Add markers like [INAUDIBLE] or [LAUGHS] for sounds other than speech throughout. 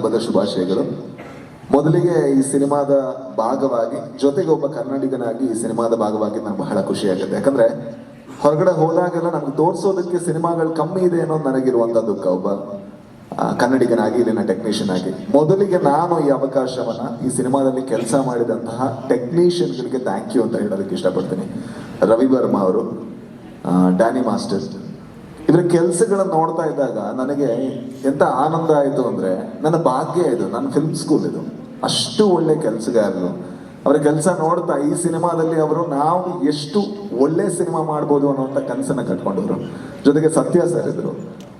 ಹಬ್ಬದ ಶುಭಾಶಯಗಳು. ಮೊದಲಿಗೆ ಈ ಸಿನಿಮಾದ ಭಾಗವಾಗಿ ಜೊತೆಗೆ ಒಬ್ಬ ಕನ್ನಡಿಗನಾಗಿ ಈ ಸಿನಿಮಾದ ಭಾಗವಾಗಿ ನನಗೆ ಬಹಳ ಖುಷಿ ಆಗುತ್ತೆ. ಯಾಕಂದ್ರೆ ಹೊರಗಡೆ ಹೋದಾಗೆಲ್ಲ ನಮ್ಗೆ ತೋರಿಸೋದಕ್ಕೆ ಸಿನಿಮಾಗಳು ಕಮ್ಮಿ ಇದೆ ಅನ್ನೋದು ನನಗಿರುವಂತ ದುಃಖ. ಒಬ್ಬ ಕನ್ನಡಿಗನಾಗಿ, ಇಲ್ಲಿನ ಟೆಕ್ನಿಷಿಯನ್ ಆಗಿ. ಮೊದಲಿಗೆ ನಾನು ಈ ಅವಕಾಶವನ್ನ, ಈ ಸಿನಿಮಾದಲ್ಲಿ ಕೆಲಸ ಮಾಡಿದಂತಹ ಟೆಕ್ನಿಷಿಯನ್ಗಳಿಗೆ ಥ್ಯಾಂಕ್ ಯು ಅಂತ ಹೇಳೋದಕ್ಕೆ ಇಷ್ಟಪಡ್ತೀನಿ. ರವಿ ವರ್ಮಾ ಅವರು ಡ್ಯಾನಿ ಮಾಸ್ಟರ್. ಇದ್ರ ಕೆಲಸಗಳನ್ನು ನೋಡ್ತಾ ಇದ್ದಾಗ ನನಗೆ ಎಂತ ಆನಂದ ಆಯಿತು ಅಂದ್ರೆ ನನ್ನ ಭಾಗ್ಯ ಇದು ನನ್ನ ಫಿಲ್ಮ್ ಸ್ಕೂಲ್ ಇದು. ಅಷ್ಟು ಒಳ್ಳೆ ಕೆಲಸಗಾರರು. ಅವರ ಕೆಲಸ ನೋಡ್ತಾ ಈ ಸಿನಿಮಾದಲ್ಲಿ ಅವರು ನಾವು ಎಷ್ಟು ಒಳ್ಳೆ ಸಿನಿಮಾ ಮಾಡ್ಬೋದು ಅನ್ನುವಂಥ ಕನಸನ್ನ ಕಟ್ಕೊಂಡವರು. ಜೊತೆಗೆ ಸತ್ಯ ಸರ್ ಇದ್ರು.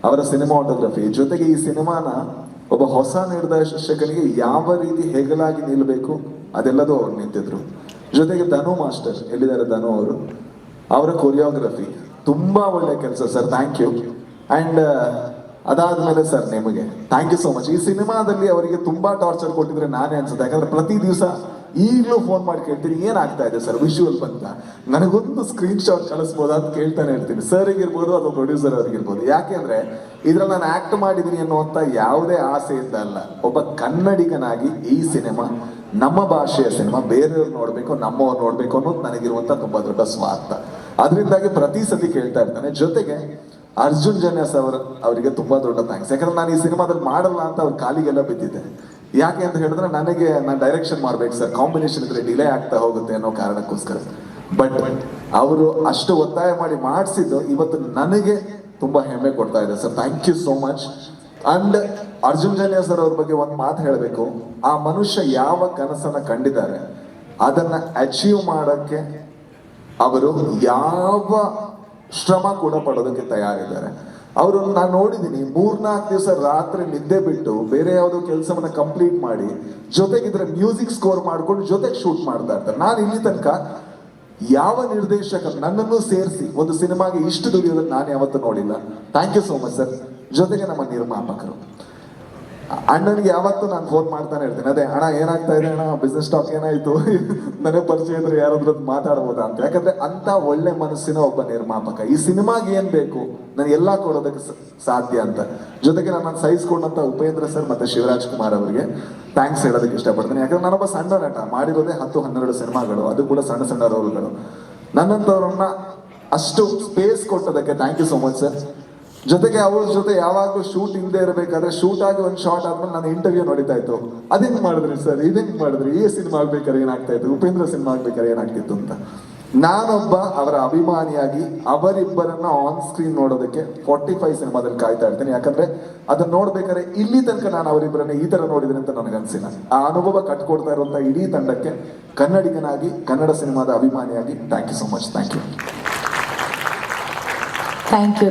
ಅವರ ಸಿನಿಮಾಟೋಗ್ರಫಿ ಜೊತೆಗೆ ಈ ಸಿನಿಮಾನ ಒಬ್ಬ ಹೊಸ ನಿರ್ದೇಶಕನಿಗೆ ಯಾವ ರೀತಿ ಹೆಗಲಾಗಿ ನಿಲ್ಲಬೇಕು ಅದೆಲ್ಲದೂ ಅವ್ರು ನಿಂತಿದ್ರು. ಜೊತೆಗೆ ಧನು ಮಾಸ್ಟರ್, ಎಲ್ಲಿದ್ದಾರೆ ಧನು ಅವರು? ಅವರ ಕೊರಿಯೋಗ್ರಫಿ ತುಂಬಾ ಒಳ್ಳೆ ಕೆಲಸ ಸರ್ ಥ್ಯಾಂಕ್ ಯು ಅಂಡ್ ಅದಾದ್ಮೇಲೆ ಸರ್ ನಿಮಗೆ ಥ್ಯಾಂಕ್ ಯು ಸೋ ಮಚ್ ಈ ಸಿನಿಮಾದಲ್ಲಿ ಅವರಿಗೆ ತುಂಬಾ ಟಾರ್ಚರ್ ಕೊಟ್ಟಿದ್ರೆ ನಾನೇ ಅನ್ಸುತ್ತೆ. ಯಾಕಂದ್ರೆ ಪ್ರತಿ ದಿವಸ ಈಗಲೂ ಫೋನ್ ಮಾಡಿ ಕೇಳ್ತೀನಿ, ಏನಾಗ್ತಾ ಇದೆ ಸರ್ ವಿಶುವಲ್ ಬಂತ? ನನಗೊಂದು ಸ್ಕ್ರೀನ್ ಶಾಟ್ ಕಳಿಸ್ಬೋದಾ ಅಂತ ಕೇಳ್ತಾನೆ ಇರ್ತೀನಿ. ಸರ್ ಇರ್ಬೋದು ಅಥವಾ ಪ್ರೊಡ್ಯೂಸರ್ ಅವ್ರಿಗಿರ್ಬೋದು. ಯಾಕೆಂದ್ರೆ ಇದ್ರಲ್ಲಿ ನಾನು ಆಕ್ಟ್ ಮಾಡಿದೀನಿ ಅನ್ನುವಂತ ಯಾವುದೇ ಆಸೆ ಇಲ್ಲ ಅಲ್ಲ. ಒಬ್ಬ ಕನ್ನಡಿಗನಾಗಿ ಈ ಸಿನಿಮಾ, ನಮ್ಮ ಭಾಷೆಯ ಸಿನಿಮಾ, ಬೇರೆಯವ್ರು ನೋಡಬೇಕು, ನಮ್ಮವ್ರು ನೋಡಬೇಕು ಅನ್ನೋದು ನನಗಿರುವಂಥ ತುಂಬಾ ದೊಡ್ಡ ಸ್ವಾರ್ಥ. ಅದರಿಂದಾಗಿ ಪ್ರತಿ ಸತಿ ಕೇಳ್ತಾ ಇರ್ತಾನೆ. ಜೊತೆಗೆ ಅರ್ಜುನ್ ಜನ್ಯಸ್ ಅವರ, ಅವರಿಗೆ ತುಂಬಾ ದೊಡ್ಡ ಥ್ಯಾಂಕ್ಸ್ ಯಾಕಂದ್ರೆ ನಾನು ಈ ಸಿನಿಮಾದಲ್ಲಿ ಮಾಡಲ್ಲ ಅಂತ ಅವ್ರ ಕಾಲಿಗೆಲ್ಲ ಬಿದ್ದಿದ್ದೆ ಯಾಕೆ ಅಂತ ಹೇಳಿದ್ರೆ ನನಗೆ ನಾನು ಡೈರೆಕ್ಷನ್ ಮಾಡ್ಬೇಕು ಸರ್ ಕಾಂಬಿನೇಷನ್ ಇದ್ರೆ ಡಿಲೇ ಆಗ್ತಾ ಹೋಗುತ್ತೆ ಅನ್ನೋ ಕಾರಣಕ್ಕೋಸ್ಕರ. ಬಟ್ ಅವರು ಅಷ್ಟು ಒತ್ತಾಯ ಮಾಡಿ ಮಾಡಿಸಿದ್ದು ಇವತ್ತು ನನಗೆ ತುಂಬಾ ಹೆಮ್ಮೆ ಕೊಡ್ತಾ ಇದೆ sir thank you so much and Arjun Janya sir ಅವ್ರ ಬಗ್ಗೆ ಒಂದು ಮಾತು ಹೇಳಬೇಕು. ಆ ಮನುಷ್ಯ ಯಾವ ಕನಸನ್ನ ಕಂಡಿದ್ದಾರೆ, ಅದನ್ನ ಅಚೀವ್ ಮಾಡಕ್ಕೆ ಅವರು ಯಾವ ಶ್ರಮ ಕೂಡ ಪಡೋದಕ್ಕೆ ತಯಾರಿದ್ದಾರೆ. ಅವರು ನಾನು ನೋಡಿದ್ದೀನಿ ಮೂರ್ನಾಲ್ಕು ದಿವಸ ರಾತ್ರಿ ನಿದ್ದೆ ಬಿಟ್ಟು ಬೇರೆ ಯಾವುದೋ ಕೆಲಸವನ್ನ ಕಂಪ್ಲೀಟ್ ಮಾಡಿ ಜೊತೆಗೆ ಇದರ ಮ್ಯೂಸಿಕ್ ಸ್ಕೋರ್ ಮಾಡ್ಕೊಂಡು ಜೊತೆಗೆ ಶೂಟ್ ಮಾಡ್ತಾ ಇರ್ತಾರೆ. ನಾನು ಇಲ್ಲಿ ತನಕ ಯಾವ ನಿರ್ದೇಶಕ ನನ್ನನ್ನು ಸೇರಿಸಿ ಒಂದು ಸಿನಿಮಾಗೆ ಇಷ್ಟು ದುಡಿಯೋದನ್ನು ನಾನು ಯಾವತ್ತೂ ನೋಡಿಲ್ಲ. Thank you so much sir ಜೊತೆಗೆ ನಮ್ಮ ನಿರ್ಮಾಪಕರು. ಅಣ್ಣನಿಗೆ ಯಾವತ್ತೂ ನಾನು ಫೋನ್ ಮಾಡ್ತಾನೆ ಇರ್ತೀನಿ. ಅದೇ, ಅಣ್ಣ, ಏನಾಗ್ತಾ ಇದೆ ಅಣ್ಣ? ಬಿಸ್ನೆಸ್ ಸ್ಟಾಕ್ ಏನಾಯ್ತು? [LAUGHS] ನನಗೆ ಪರಿಚಯ ಇದ್ರೆ ಯಾರಾದ್ರೂ ಮಾತಾಡ್ಬೋದಾ ಅಂತ. ಯಾಕಂದ್ರೆ ಅಂತ ಒಳ್ಳೆ ಮನಸ್ಸಿನ ಒಬ್ಬ ನಿರ್ಮಾಪಕ. ಈ ಸಿನಿಮಾಗೆ ಏನ್ ಬೇಕು? ನಾನು ಎಲ್ಲಾ ಕೊಡೋದಕ್ಕೆ ಸಾಧ್ಯ ಅಂತ. ಜೊತೆಗೆ ನನ್ನ ಸಹಿಸ್ಕೊಂಡಂತ ಉಪೇಂದ್ರ ಸರ್ ಮತ್ತೆ ಶಿವರಾಜ್ ಕುಮಾರ್ ಅವರಿಗೆ ಥ್ಯಾಂಕ್ಸ್ ಹೇಳೋದಕ್ಕೆ ಇಷ್ಟಪಡ್ತೀನಿ. ಯಾಕಂದ್ರೆ ನಾನೊಬ್ಬ ಸಣ್ಣ ನಟ. ಮಾಡಿರೋದೇ ಹತ್ತು, ಹನ್ನೆರಡು ಸಿನಿಮಾಗಳು. ಅದು ಕೂಡ ಸಣ್ಣ ಸಣ್ಣ ರೋಲ್ಗಳು ನನ್ನಂತವ್ರನ್ನ ಅಷ್ಟು space ಕೊಟ್ಟದಕ್ಕೆ thank you so much sir ಜೊತೆಗೆ ಅವ್ರ ಜೊತೆ ಯಾವಾಗಲೂ ಶೂಟ್ ಹಿಂದೆ ಇರಬೇಕಾದ್ರೆ ಶೂಟ್ ಆಗಿ ಒಂದು ಶಾರ್ಟ್ ಆದ್ಮೇಲೆ ನಾನು ಇಂಟರ್ವ್ಯೂ ನೋಡಿತಾ ಇತ್ತು. ಅದೇನ್ ಮಾಡಿದ್ರಿ ಸರ್ ಇದೇಂಗ್ ಮಾಡಿದ್ರಿ? ಈ ಸಿನಿಮಾ ಆಗ್ಬೇಕಾದ್ರೆ ಏನಾಗ್ತಾ ಇತ್ತು? ಉಪೇಂದ್ರ ಸಿನಿಮಾ ಆಗ್ಬೇಕಾದ್ರೆ ಏನಾಗ್ತಿತ್ತು ಅಂತ. ನಾನೊಬ್ಬ ಅವರ ಅಭಿಮಾನಿಯಾಗಿ ಅವರಿಬ್ಬರನ್ನ ಆನ್ ಸ್ಕ್ರೀನ್ ನೋಡೋದಕ್ಕೆ ಫಾರ್ಟಿ ಫೈವ್ ಸಿನಿಮಾದಲ್ಲಿ ಕಾಯ್ತಾ ಇರ್ತೀನಿ. ಯಾಕಂದ್ರೆ ಅದನ್ನ ನೋಡ್ಬೇಕಾದ್ರೆ ಇಲ್ಲಿ ತನಕ ನಾನು ಅವರಿಬ್ಬರನ್ನ ಈ ತರ ನೋಡಿದ್ರೆ ಅಂತ ನನಗನ್ಸಿಲ್ಲ ಆ ಅನುಭವ ಕಟ್ಕೊಡ್ತಾ ಇರುವಂತ ಇಡೀ ತಂಡಕ್ಕೆ ಕನ್ನಡಿಗನಾಗಿ, ಕನ್ನಡ ಸಿನಿಮಾದ ಅಭಿಮಾನಿಯಾಗಿ thank you so much thank you thank you